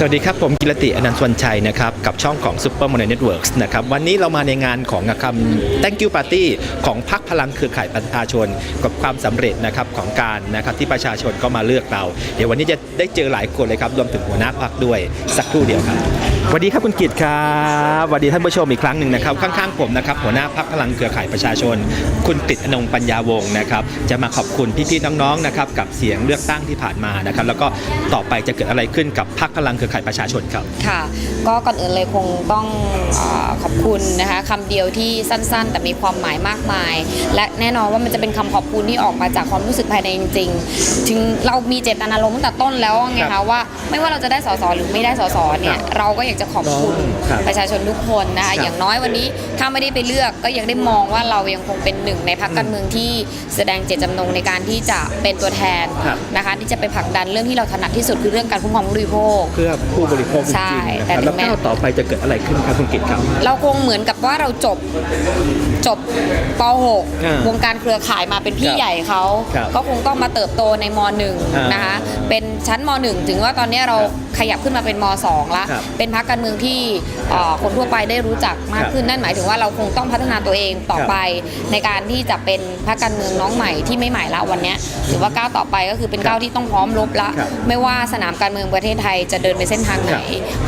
สวัสดีครับ ผมกิรติอนันต์สวนชัยนะครับ กับช่องของ Super m o n e y Networks นะครับ วันนี้เรามาในงานของคำ Thank you Party ของพรรคพลังเครือข่ายประชาชน กับความสำเร็จนะครับของการนะครับที่ประชาชนก็มาเลือกเรา เดี๋ยววันนี้จะได้เจอหลายคนเลยครับ รวมถึงหัวหน้าพรรคด้วยสักครู่เดียวครับ สวัสดีครับคุณกิตครับสวัสดีท่านผู้ชมอีกครั้งหนึ่งนะครับข้างๆผมนะครับหัวหน้าพรรคพลังเครือข่ายประชาชน คุณกฤษอนงค์ปัญญาวงศ์นะครับจะมาขอบคุณพี่ๆน้องๆนะครับกับเสียงเลือกตั้งที่ผ่านมานะครับแล้วก็ต่อไปจะเกิดอะไรขึ้นกับพรรคพลังเครือข่ายประชาชนครับค่ะ ก็ก่อนอื่นเลยคงต้องเออขอบคุณนะคะคำเดียวที่สั้นๆ แต่มีความหมายมากมาย และแน่นอนว่ามันจะเป็นคำขอบคุณที่ออกมาจากความรู้สึกภายในจริงๆถึงเรามีเจตนารมณ์ตั้งแต่ต้นแล้วไงครัคะบว่า ไม่ว่าเราจะได้สสหรือไม่ได้สสเนี่ครับยเราก็อยากจะขอบคุณครับประชาชนทุกคนนะครัคะบอย่างน้อยวันนี้ถ้าไม่ได้ไปเลือกก็ยังได้มองว่าเรายังคงเป็นหนึ่งในพรรคการเมืองที่แสดงเจตจำนงในการที่จะเป็นตัวแทนครับ นะคะที่จะไปผลักดันเรื่องที่เราถนัดที่สุดคือเรื่องการคุ้มครองผู้บริโภค เพื่อผู้บริโภคจใช่ริงๆนะคแต่รับถึแล้วงแม้ ก้าวต่อไปจะเกิดอะไรขึ้นครับคุณกิตครับ เราคงเหมือนกับว่าเราจบจบป อ่า .6 วงการเครือข่ายมาเป็นพี่ครับใหญ่เขาครับก็คงต้องมาเติบโตในมอ่า .1 นะคะเป็นชั้นม .1 ถึงว่าตอนนี้เราครับ ขยับขึ้นมาเป็นม .2 ละ ครับเป็นพักการเมืองที่เอ่อคนทั่วไปได้รู้จักมากครับขึ้นนั่นหมายถึงว่าเราคงต้องพัฒนาตัวเองต่อครับไป ในการที่จะเป็นพักการเมืองน้องใหม่ที่ไม่ใหม่ละวันเนี้ยถือว่าก้าวต่อไปก็คือเป็นก้าวที่ต้องพร้อมรบละ ครับไม่ว่าสนามการเมืองประเทศไทยจะเดินไปเส้นทางไหน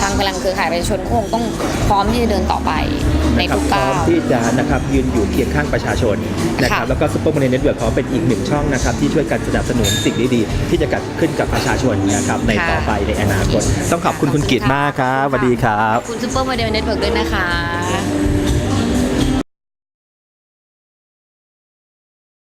ทางพลังเครือข่ายประชาชนก็คงต้องพร้อมที่จะเดินต่อไปในนะครับทุกพร้อก้ามว ที่จะนะครับยืนอยู่เคียงข้างประชาชนนะครับค่ะ แล้วก็ซุปเปอร์มาร์เน็ตเวิร์กขอเป็นอีกหนึ่งช่องนะครับที่ช่วยกันสนับสนุนสิ่งดีๆที่จะเกิดขึ้นกับประชาชนนะครับในค่ะต่อไปในอนาคตต้องขอบคุณคุณกิตมากครับสวัสดีครับ ขอบคุณซูเปอร์โมเดลเน็ตเวิร์กด้วยนะคะ